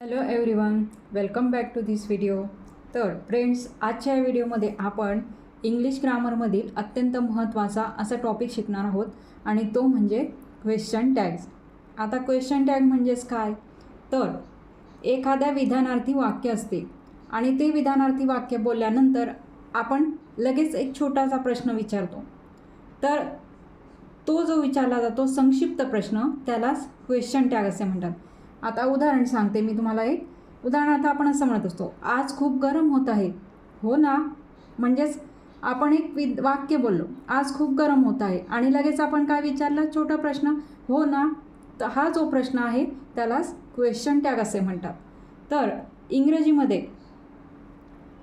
Hello everyone welcome back to this video तर friends आजच्या या व्हिडिओमध्ये आपण इंग्लिश ग्रामरमधील अत्यंत महत्त्वाचा असा टॉपिक शिकणार आहोत आणि तो म्हणजे क्वेश्चन टॅग्स आता क्वेश्चन टॅग म्हणजेच काय? तर एखाद्या विधानार्थी वाक्य असते आणि ते विधानार्थी वाक्य बोलल्यानंतर आपण लगेच एक छोटासा प्रश्न विचारतो. तर तो जो विचारला जातो संक्षिप्त प्रश्न त्यालाच क्वेश्चन टॅग असे म्हणतात. आता उदाहरण सांगते मी तुम्हाला एक. उदाहरणार्थ आपण असं म्हणत असतो आज खूप गरम होत आहे. हो ना? म्हणजेच आपण एक वि वाक्य बोललो आज खूप गरम होत आहे. आणि लगेच आपण काय विचारलं? छोटा प्रश्न. हो ना? तर हा जो प्रश्न आहे त्यालाच क्वेश्चन टॅग असे म्हणतात. तर इंग्रजीमध्ये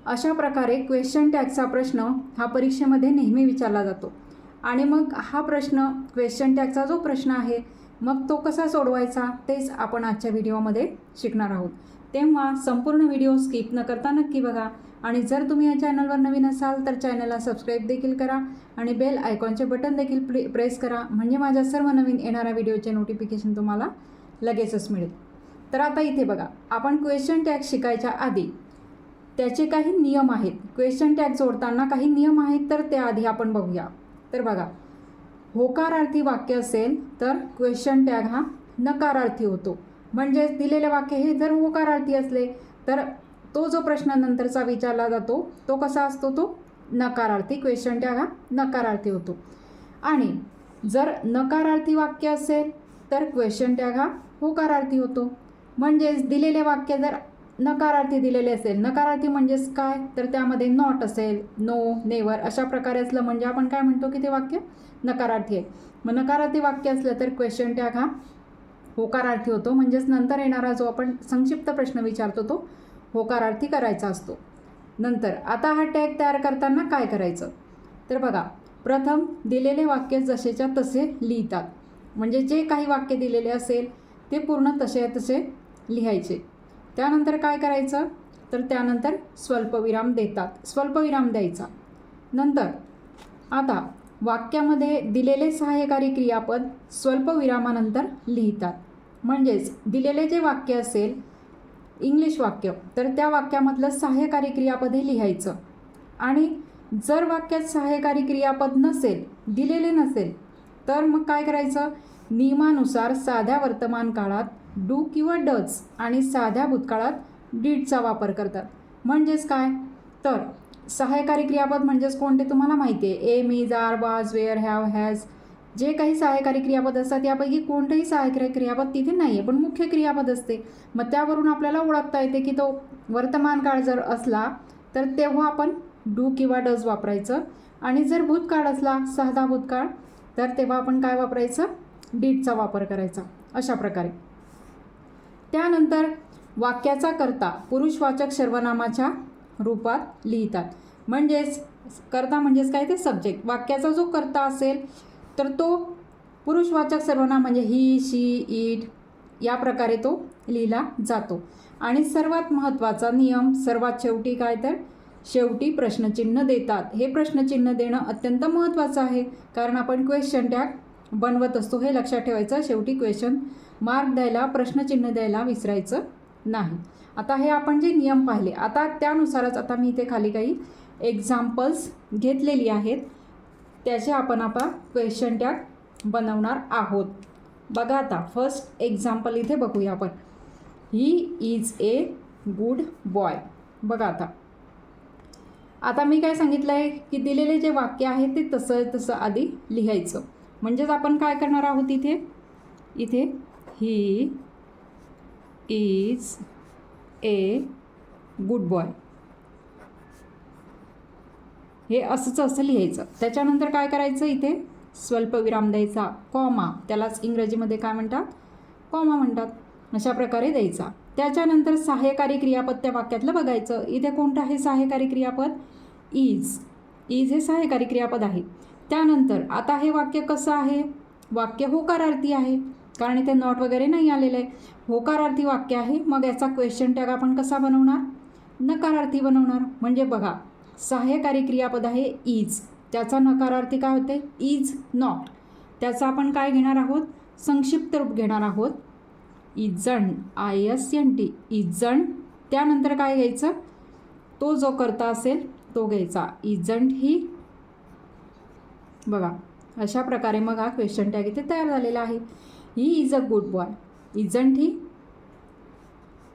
अशा प्रकारे क्वेश्चन टॅगचा प्रश्न हा परीक्षेमध्ये नेहमी विचारला जातो. आणि मग हा प्रश्न क्वेश्चन टॅगचा जो प्रश्न आहे मग तो कसा सोडवायचा तेच आपण आजच्या व्हिडिओमध्ये शिकणार आहोत. तेव्हा संपूर्ण व्हिडिओ स्किप न करता नक्की बघा आणि जर तुम्ही या चॅनलवर नवीन असाल तर चॅनलला सबस्क्राईब देखील करा आणि बेल आयकॉनचे बटन देखील प्रे प्रेस करा म्हणजे माझ्या सर्व नवीन येणाऱ्या व्हिडिओचे नोटिफिकेशन तुम्हाला लगेचच मिळेल. तर आता इथे बघा आपण क्वेश्चन टॅग शिकायच्या आधी त्याचे काही नियम आहेत. क्वेश्चन टॅग जोडताना काही नियम आहेत तर त्याआधी आपण बघूया. तर बघा होकारार्थी वाक्य असेल तर क्वेश्चन टॅग हा नकारार्थी होतो. म्हणजेच दिलेले वाक्य हे जर होकारार्थी असले तर तो जो प्रश्न नंतरचा विचारला जातो तो कसा असतो तो? नकारार्थी. क्वेश्चन टॅग हा नकारार्थी होतो. आणि जर नकारार्थी वाक्य असेल तर क्वेश्चन टॅग हा होकारार्थी होतो. म्हणजेच दिलेले वाक्य जर नकारार्थी दिलेले असेल. नकारार्थी म्हणजेच काय? तर त्यामध्ये नॉट असेल नो नेवर अशा प्रकारे असलं म्हणजे आपण काय म्हणतो की ते वाक्य? नकारार्थी आहे. मग नकारार्थी वाक्य असलं तर क्वेश्चन टॅग हा होकारार्थी होतो. म्हणजेच नंतर येणारा जो आपण संक्षिप्त प्रश्न विचारतो तो होकारार्थी करायचा असतो. नंतर आता हा टॅग तयार करताना काय करायचं? तर बघा प्रथम दिलेले वाक्य जसेच्या तसे लिहितात. म्हणजे जे काही वाक्य दिलेले असेल ते पूर्ण तसे तसे लिहायचे. त्यानंतर काय करायचं? तर त्यानंतर स्वल्पविराम देतात. स्वल्पविराम द्यायचा. नंतर आता वाक्यामध्ये दिलेले सहाय्यकारी क्रियापद स्वल्पविरामानंतर लिहितात. म्हणजेच दिलेले जे वाक्य असेल इंग्लिश वाक्य तर त्या वाक्यामधलं सहाय्यकारी क्रियापद हे लिहायचं. आणि जर वाक्यात सहाय्यकारी क्रियापद नसेल दिलेले नसेल तर मग काय करायचं? नियमानुसार साध्या वर्तमान काळात डू किंवा डज आणि साध्या भूतकाळात डीडचा वापर करतात. म्हणजेच काय? तर सहाय्यकारी क्रियापद म्हणजेच कोणते तुम्हाला माहिती आहे ए मी जार वाज वेअर हॅव हॅज. जे काही सहाय्यकारी क्रियापद असतात यापैकी कोणतंही सहाय्यकारी क्रियापद तिथे नाही आहे पण मुख्य क्रियापद असते. मग त्यावरून आपल्याला ओळखता येते की तो वर्तमान काळ जर असला तर तेव्हा आपण डू किंवा डज वापरायचं. आणि जर भूतकाळ असला साधा भूतकाळ तर तेव्हा आपण काय वापरायचं? डीडचा वापर करायचा. अशा प्रकारे. त्यानंतर वाक्याचा कर्ता पुरुषवाचक सर्वनामाच्या रूपात लिहितात. म्हणजेच कर्ता म्हणजेच काय ते? सब्जेक्ट वाक्याचा जो कर्ता असेल तर तो पुरुषवाचक सर्वनाम म्हणजे ही शी इट या प्रकारे तो लिहिला जातो. आणि सर्वात महत्त्वाचा नियम सर्वात शेवटी काय तर? शेवटी प्रश्नचिन्ह देतात. हे प्रश्नचिन्ह देणं अत्यंत महत्त्वाचं आहे कारण आपण क्वेश्चन टॅग बनवत असतो. हे लक्षात ठेवायचं शेवटी क्वेश्चन मार्क द्यायला प्रश्नचिन्ह द्यायला विसरायचं नाही. आता हे आपण जे नियम पाहिले आता त्यानुसारच आता मी इथे खाली काही एक्झाम्पल्स घेतलेली आहेत. त्याचे आपण आता क्वेश्चन टॅग बनवणार आहोत. बघा आता फर्स्ट एक्झाम्पल इथे बघूया आपण. He is a good boy बघा आता. आता मी काय सांगितलं आहे की दिलेले जे वाक्य आहे ते तसं तसं आधी लिहायचं. म्हणजेच आपण काय करणार आहोत इथे? इथे he is a good boy हे असंच असं लिहायचं. त्याच्यानंतर काय करायचं इथे? स्वल्पविराम द्यायचा कॉमा त्यालाच इंग्रजीमध्ये काय म्हणतात? कॉमा म्हणतात. अशा प्रकारे द्यायचा. त्याच्यानंतर सहाय्यकारी क्रियापद त्या वाक्यातलं बघायचं. इथे कोणतं आहे सहाय्यकारी क्रियापद? इज इज हे सहाय्यकारी क्रियापद आहे. त्यानंतर आता हे वाक्य कसं आहे? वाक्य होकारार्थी आहे. कारण इथे नॉट वगैरे नाही आलेलं आहे. होकारार्थी वाक्य आहे. मग याचा क्वेश्चन टॅग आपण कसा बनवणार? नकारार्थी बनवणार. म्हणजे बघा सहाय्यकारी क्रियापद आहे इज त्याचा नकारार्थी काय होते? इज नॉट त्याचा आपण काय घेणार आहोत? संक्षिप्त रूप घेणार आहोत. Isn't I S N T isn't त्यानंतर काय घ्यायचं? तो जो करता असेल तो घ्यायचा. इजंट ही बघा अशा प्रकारे मग हा क्वेश्चन टॅग इथे तयार झालेला आहे. He is a good boy isn't he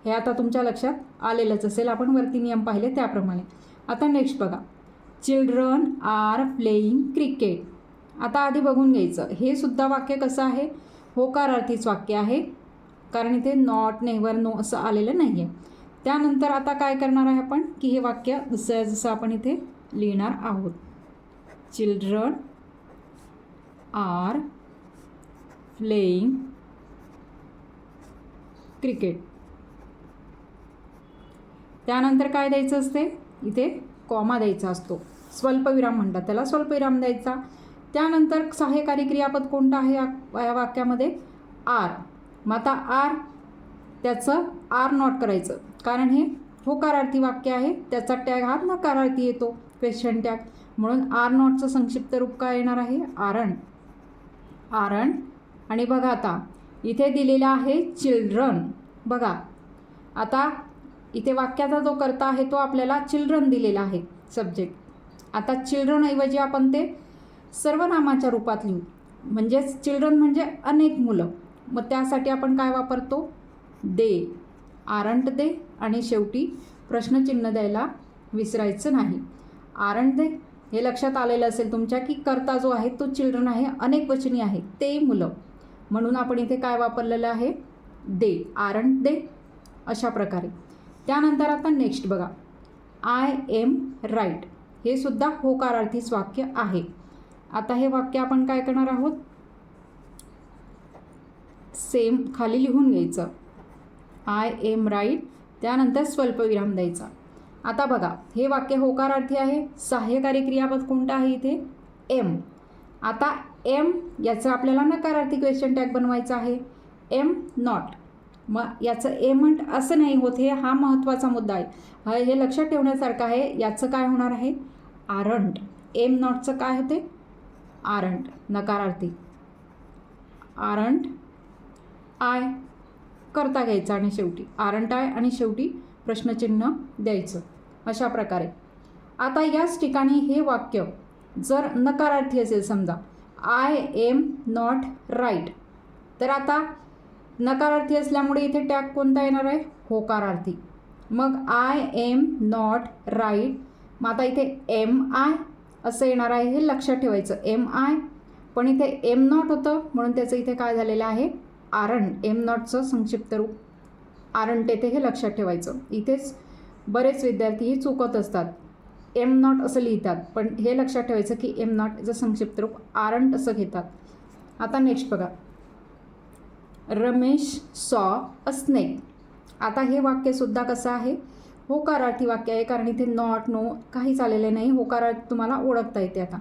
हे आता तुमच्या लक्षात आलेलंच असेल. आपण वरती नियम पाहिले त्याप्रमाणे. आता नेक्स्ट बघा. चिल्ड्रन आर प्लेईंग क्रिकेट आता आधी बघून घ्यायचं. हे सुद्धा वाक्य कसं आहे? होकारार्थीच वाक्य आहे. कारण इथे नॉट नेव्हर नो असं आलेलं नाही आहे त्यानंतर आता काय करणार आहे आपण? की हे वाक्य जसं जसं आपण इथे लिहिणार आहोत. चिल्ड्रन आर प्लेईंग क्रिकेट त्यानंतर काय द्यायचं असते? इथे कॉमा द्यायचा असतो. स्वल्पविराम म्हणतात. त्याला स्वल्पविराम द्यायचा. त्यानंतर सहाय्यकारी क्रियापद कोणतं आहे या या वाक्यामध्ये? आर मग आता आर त्याचं आर नॉट करायचं. कारण हे होकारार्थी वाक्य आहे. त्याचा टॅग हा नकारार्थी येतो. क्वेश्चन टॅग म्हणून आर नॉटचं संक्षिप्त रूप काय येणार आहे? आरण. आरण आणि बघा आता इथे दिलेला आहे चिल्ड्रन बघा आता इथे वाक्याचा जो करता आहे तो आपल्याला चिल्ड्रन दिलेला आहे सब्जेक्ट आता चिल्ड्रन ऐवजी आपण ते सर्वनामाच्या रूपात लिहू. म्हणजेच चिल्ड्रन म्हणजे अनेक मुलं. मग त्यासाठी आपण काय वापरतो? दे. आरंट दे आणि शेवटी प्रश्नचिन्ह द्यायला विसरायचं नाही. Aren't they. हे लक्षात आलेलं असेल तुमच्या की करता जो आहे तो चिल्ड्रन आहे अनेक वचनी आहे. ते मुलं. म्हणून आपण इथे काय वापरलेलं आहे? दे आरण दे अशा प्रकारे. त्यानंतर आता नेक्स्ट बघा. आय एम राईट हे सुद्धा होकारार्थीच वाक्य आहे. आता हे वाक्य आपण काय करणार आहोत? सेम खाली लिहून घ्यायचं. आय एम राईट त्यानंतर स्वल्पविराम द्यायचा. आता बघा हे वाक्य होकारार्थी आहे. सहाय्यकारी क्रियापद कोणतं आहे इथे? एम आता एम याचं आपल्याला नकारार्थी क्वेश्चन टॅग बनवायचं आहे. एम नॉट मग याचं एमंट असं नाही होत हे हा महत्त्वाचा मुद्दा आहे. हे लक्षात ठेवण्यासारखं आहे. याचं काय होणार आहे? आरंट एम नॉटचं काय होते? आरंट नकारार्थी. Aren't I. करता घ्यायचं आणि शेवटी. आरंट आय आणि शेवटी प्रश्नचिन्ह द्यायचं. अशा प्रकारे. आता याच ठिकाणी हे वाक्य जर नकारार्थी असेल समजा आय एम नॉट राईट. तर आता नकारार्थी असल्यामुळे इथे टॅग कोणता येणार आहे? होकारार्थी. मग आय एम नॉट राईट मग आता इथे एम आय असं येणार आहे हे लक्षात ठेवायचं. एम आय पण इथे एम नॉट होतं म्हणून त्याचं इथे काय झालेलं आहे? आरण एम नॉटचं संक्षिप्त रूप. आरंट येथे हे लक्षात ठेवायचं. इथेच बरेच विद्यार्थी चुकत असतात. एम नॉट असं लिहितात. पण हे लक्षात ठेवायचं की एम नॉट नॉटचं संक्षिप्त रूप आरंट असं घेतात. आता नेक्स्ट बघा. रमेश सॉ अ स्नेक आता हे वाक्यसुद्धा कसं आहे? होकारार्थी वाक्य आहे कारण इथे नॉट नो काहीच आलेलं नाही. होकारार्थी तुम्हाला ओळखता येते आता.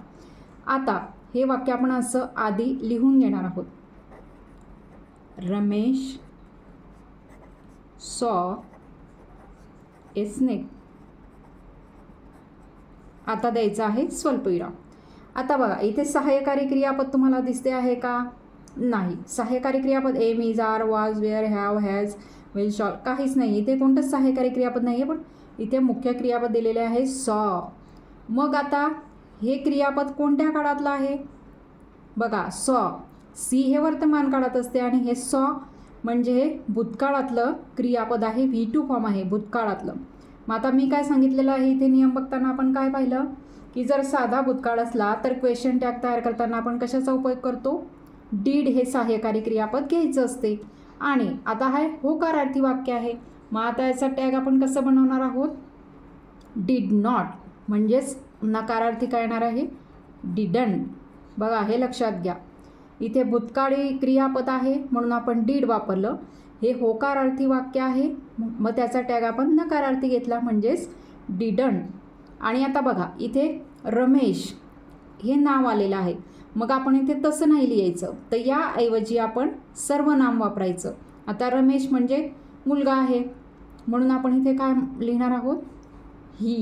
आता हे वाक्य आपण असं आधी लिहून घेणार आहोत. रमेश सॉ ए स्नेक आता द्यायचं आहे स्वल्पविराम. आता बघा इथे सहाय्यकारी क्रियापद तुम्हाला दिसते आहे का? नाही. सहाय्यकारी क्रियापद am is are was were have has will shall काहीच नाही. इथे कोणतंच सहाय्यकारी क्रियापद नाही आहे पण इथे मुख्य क्रियापद दिलेले आहे सॉ. मग आता हे क्रियापद कोणत्या काळातलं आहे? बघा सॉ. सी हे वर्तमान काळात असते आणि हे सॉ म्हणजे हे भूतकाळातलं क्रियापद आहे. व्ही टू फॉर्म आहे भूतकाळातलं. मग आता मी काय सांगितलेलं आहे इथे नियम बघताना आपण काय पाहिलं? की जर साधा भूतकाळ असला तर क्वेश्चन टॅग तयार करताना आपण कशाचा उपयोग करतो? डीड हे सहाय्यकारी क्रियापद घ्यायचं असते. आणि आता हा होकारार्थी वाक्य आहे. मग आता याचा टॅग आपण कसं बनवणार आहोत? डीड नॉट म्हणजेच नकारार्थी काय येणार आहे? डिडन बघा हे लक्षात घ्या. इथे भूतकाळी क्रियापद आहे म्हणून आपण डीड वापरलं. हे होकारार्थी वाक्य आहे. मग त्याचा टॅग आपण नकारार्थी घेतला म्हणजेच डिडंट. आणि आता बघा इथे रमेश हे नाव आलेलं आहे. मग आपण इथे तसं नाही लिहायचं. तर याऐवजी आपण सर्व नाम वापरायचं. आता रमेश म्हणजे मुलगा आहे. म्हणून आपण इथे काय लिहिणार आहोत? ही.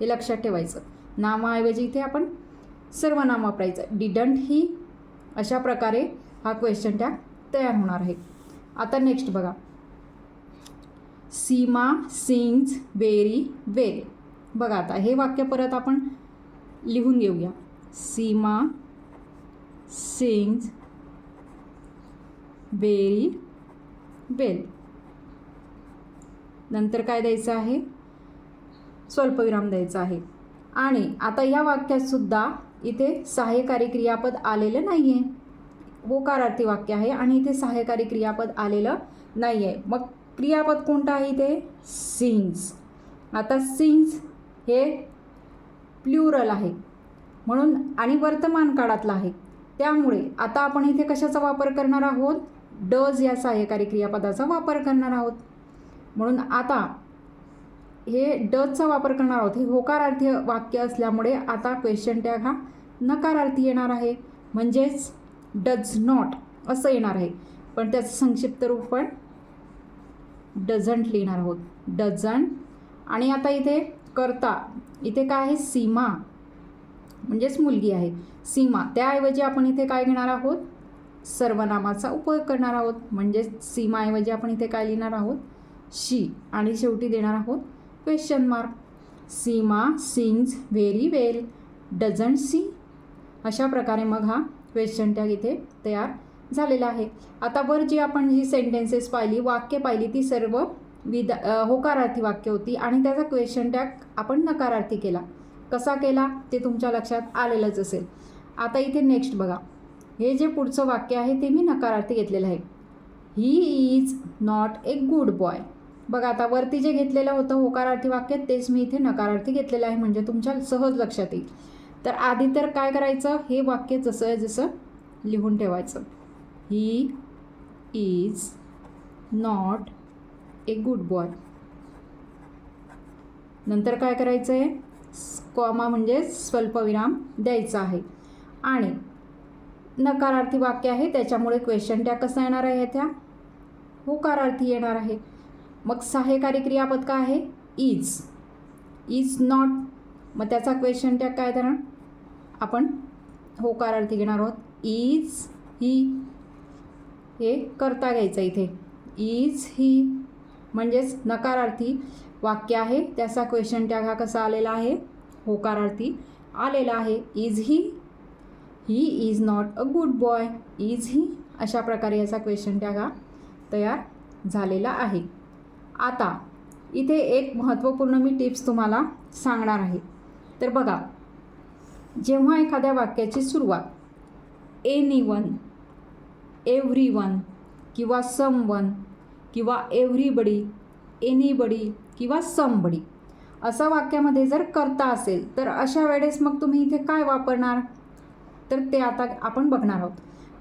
हे लक्षात ठेवायचं. नामाऐवजी इथे आपण सर्वनाम वापरायचं. डिडंट ही अशा प्रकारे हा क्वेश्चन टॅग तयार होणार आहे. आता नेक्स्ट बघा. सीमा सिंग्स व्हेरी वेल बघा आता हे वाक्य परत आपण लिहून घेऊया. सीमा सिंग्स व्हेरी वेल नंतर काय द्यायचं आहे? स्वल्पविराम द्यायचा आहे. आणि आता या वाक्यात सुद्धा इथे सहाय्यकारी क्रियापद आलेलं नाही आहे होकारार्थी वाक्य आहे आणि इथे सहाय्यकारी क्रियापद आलेलं नाही आहे मग क्रियापद कोणतं आहे इथे? सिंग्स. आता सिंग्स हे प्ल्युरल आहे. म्हणून आणि वर्तमान काळातलं आहे. त्यामुळे आता आपण इथे कशाचा वापर करणार आहोत? डज या सहाय्यकारी क्रियापदाचा वापर करणार आहोत. म्हणून आता हे डजचा वापर करणार आहोत. हे होकारार्थी वाक्य असल्यामुळे आता क्वेश्चन टॅग हा नकारार्थी येणार आहे. म्हणजेच डज नॉट असं येणार आहे. पण त्याचं संक्षिप्त रूप पण डझंट लिहिणार आहोत. डझंट. आणि आता इथे करता. इथे काय आहे? सीमा. म्हणजेच मुलगी आहे. सीमा. त्याऐवजी आपण इथे काय घेणार आहोत? सर्वनामाचा उपयोग करणार आहोत. म्हणजेच सीमाऐवजी आपण इथे काय लिहिणार आहोत? शी. आणि शेवटी देणार आहोत question mark Seema sings very well. Doesn't she. अशा प्रकारे मग हा क्वेश्चन टॅग इथे तयार झालेला आहे. आता वर जी आपण जी सेंटेन्सेस पाहिली वाक्य पाहिली ती सर्व विदा होकारार्थी वाक्य होती आणि त्याचा क्वेश्चन टॅग आपण नकारार्थी केला. कसा केला? ते तुमच्या लक्षात आलेलंच असेल. आता इथे नेक्स्ट बघा. हे जे पुढचं वाक्य आहे ते मी नकारार्थी घेतलेलं आहे. He is not a good boy बघा आता वरती जे घेतलेलं होतं होकारार्थी वाक्य तेच मी इथे नकारार्थी घेतलेलं आहे म्हणजे तुमच्या सहज लक्षात येईल. तर आधी तर काय करायचं? हे वाक्य जसं आहे जसं लिहून ठेवायचं. He is not a good boy नंतर काय करायचं आहे कॉमा म्हणजे स्वल्पविराम द्यायचा आहे. आणि नकारार्थी वाक्य आहे त्याच्यामुळे क्वेश्चन त्या कसा येणार आहे त्या होकारार्थी येणार आहे. मग सहाय्यकारी क्रियापद काय आहे? इज इज नॉट मग त्याचा क्वेश्चन त्या काय धरण आपण होकारार्थी घेणार आहोत. इज ही हे करता घ्यायचं इथे. इज ही म्हणजेच नकारार्थी वाक्य आहे. त्याचा क्वेश्चन टॅग हा कसा आलेला आहे? होकारार्थी आलेला आहे. Is he he is not a good boy. Is he अशा प्रकारे याचा क्वेश्चन टॅग हा तयार झालेला आहे. आता इथे एक महत्त्वपूर्ण मी टिप्स तुम्हाला सांगणार आहे. तर बघा जेव्हा एखाद्या वाक्याची सुरुवात एनी वन एव्हरी वन किंवा सम वन किंवा एव्हरीबडी एनीबडी किंवा समबडी असं वाक्यामध्ये जर करता असेल तर अशा वेळेस मग तुम्ही इथे काय वापरणार? तर ते आता आपण बघणार आहोत.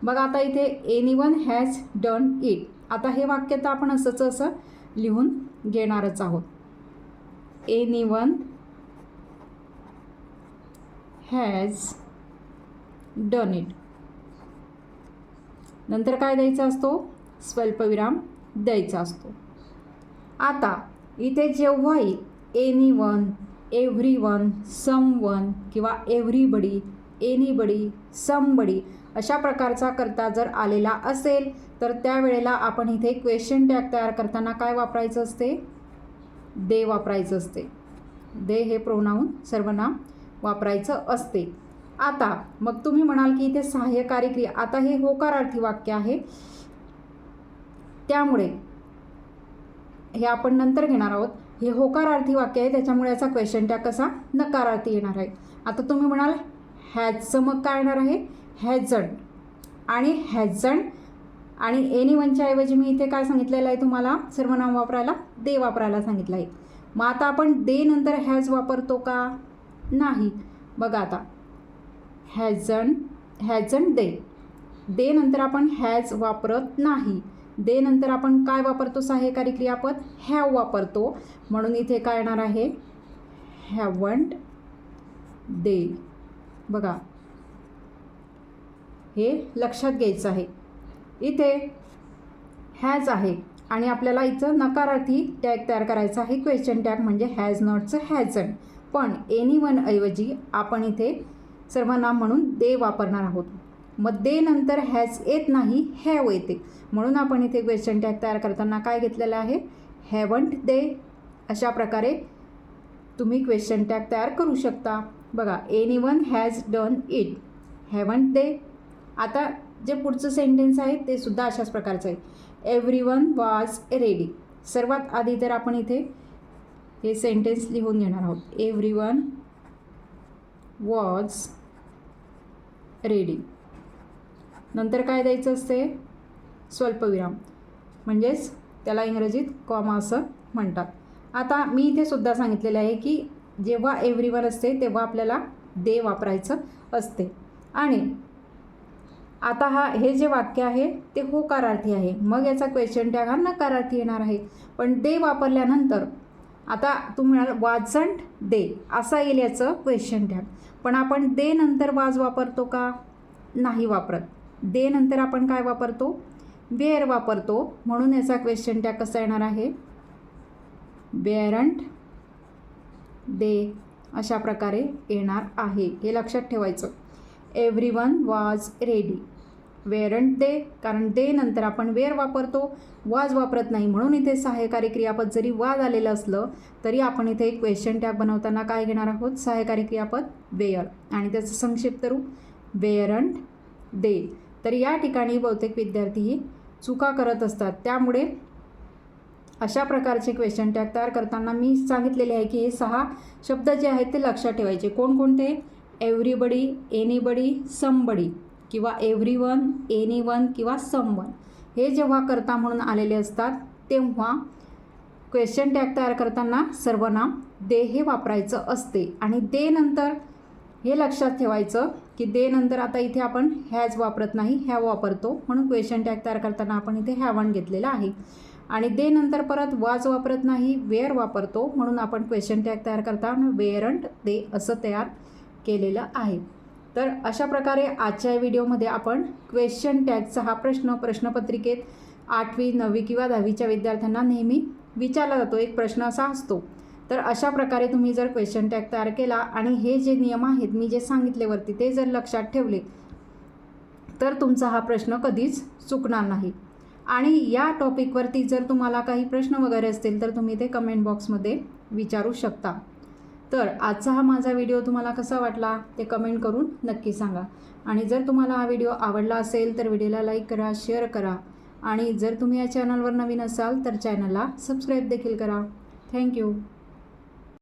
बघा आता इथे anyone has done it आता हे वाक्य तर आपण असंच असं लिहून घेणारच आहोत. Anyone has done it नंतर काय द्यायचा असतो? स्वल्पविराम द्यायचा असतो. आता इथे जेव्हाही anyone everyone someone किंवा एव्हरीबडी एनीबडी समबडी अशा प्रकारचा करता जर आलेला असेल तर त्यावेळेला आपण इथे क्वेश्चन टॅग तयार करताना काय वापरायचं असते? दे वापरायचं असते. दे हे प्रोनाऊन सर्वनाम वापरायचं असते. आता मग तुम्ही म्हणाल की इथे सहाय्यकारी क्रिया आता हे होकारार्थी वाक्य आहे. त्यामुळे हे आपण नंतर घेणार आहोत. हे होकारार्थी वाक्य आहे त्याच्यामुळे याचा क्वेश्चन टॅग कसा नकारार्थी येणार आहे. आता तुम्ही म्हणाल हॅजचं मग काय येणार आहे? हॅझंड आणि हॅझंड आणि एनी वनच्या ऐवजी मी इथे काय सांगितलेलं आहे तुम्हाला? सर्वनाम वापरायला दे वापरायला सांगितलं आहे. मग आता आपण दे नंतर हॅज वापरतो का? नाही बघा आता. हॅझन हॅझन दे दे नंतर आपण हॅज वापरत नाही. दे नंतर आपण काय वापरतो सहाय्यकारी क्रियापद हॅव वापरतो. म्हणून इथे काय येणार आहे? हॅवंट दे बघा. हे लक्षात घ्यायचं आहे. इथे हॅज आहे. आणि आपल्याला इथं नकारार्थी टॅग तयार करायचा आहे. क्वेश्चन टॅग म्हणजे हॅज नॉटचं हॅझन पण एनी वन ऐवजी आपण इथे सर्वनाम म्हणून दे वापरणार आहोत. मग दे नंतर हॅज येत नाही हॅव येते. म्हणून आपण इथे क्वेश्चन टॅग तयार करताना काय घेतलेलं आहे? Haven't they. अशा प्रकारे तुम्ही क्वेश्चन टॅग तयार करू शकता. बघा anyone has done it haven't they. आता जे पुढचं सेंटेन्स आहे ते सुद्धा अशाच प्रकारचं आहे. एव्हरी वन वॉज रेडी सर्वात आधी तर आपण इथे हे सेंटेन्स लिहून घेणार आहोत. एव्हरी वन वॉज रेडी नंतर काय द्यायचं असते? स्वल्पविराम. म्हणजेच त्याला इंग्रजीत कॉमा असं म्हणतात. आता मी इथे सुद्धा सांगितलेलं आहे की जेव्हा एव्हरी वन असते तेव्हा आपल्याला दे वापरायचं असते. आणि आता हा हे जे वाक्य आहे ते होकारार्थी आहे. मग याचा क्वेश्चन टॅग हा नकारार्थी येणार आहे. पण दे वापरल्यानंतर आता तुम्हाला म्हणाल वाजंट दे. असा येईल याचं क्वेश्चन टॅग पण आपण दे नंतर वाज वापरतो का? नाही वापरत. दे नंतर आपण काय वापरतो? बेअर वापरतो. म्हणून याचा क्वेश्चन टॅग कसा येणार आहे? बेअरंट दे अशा प्रकारे येणार आहे. हे लक्षात ठेवायचं. Everyone was ready. Weren't they कारण दे नंतर आपण वेअर वापरतो वाज वापरत नाही. म्हणून इथे सहाय्यकारी क्रियापद जरी वाज आलेलं असलं तरी आपण इथे एक क्वेश्चन टॅग बनवताना काय घेणार आहोत? सहाय्यकारी क्रियापद वेअर. आणि त्याचं संक्षिप्त रूप वेअरंट दे. तर या ठिकाणी बहुतेक विद्यार्थी ही चुका करत असतात. त्यामुळे अशा प्रकारचे क्वेश्चन टॅग तयार करताना मी सांगितलेले आहे की हे सहा शब्द जे आहेत ते लक्षात ठेवायचे. कोणकोणते? Everybody anybody somebody. किंवा एव्हरी वन एनी वन किंवा सम वन हे जेव्हा करता म्हणून आलेले असतात तेव्हा क्वेश्चन टॅग तयार करताना सर्वनाम दे हे वापरायचं असते. आणि दे नंतर हे लक्षात ठेवायचं की दे नंतर आता इथे आपण हॅज वापरत नाही हॅव वापरतो. म्हणून क्वेश्चन टॅग तयार करताना आपण इथे हॅवन घेतलेला आहे. आणि दे नंतर परत वाज वापरत नाही वेअर वापरतो. म्हणून आपण क्वेश्चन टॅग तयार करताना वेअरंट दे असं तयार केलेलं आहे. तर अशा प्रकारे आजच्या व्हिडिओमध्ये आपण क्वेश्चन टॅगचा हा प्रश्न प्रश्नपत्रिकेत आठवी नववी किंवा दहावीच्या विद्यार्थ्यांना नेहमी विचारला जातो. एक प्रश्न असा असतो तर अशा प्रकारे तुम्ही जर क्वेश्चन टॅग तयार केला आणि हे जे नियम आहेत मी जे सांगितले वरती ते जर लक्षात ठेवले तर तुमचा हा प्रश्न कधीच चुकणार नाही. आणि या टॉपिकवरती जर तुम्हाला काही प्रश्न वगैरे असतील तर तुम्ही ते कमेंट बॉक्समध्ये विचारू शकता. तर आजचा हा माझा व्हिडिओ तुम्हाला कसा वाटला ते कमेंट करून नक्की सांगा. आणि जर तुम्हाला हा व्हिडिओ आवडला असेल तर व्हिडिओला लाईक करा शेअर करा. आणि जर तुम्ही या चॅनलवर नवीन असाल तर चॅनलला सबस्क्राईब देखील करा. थँक्यू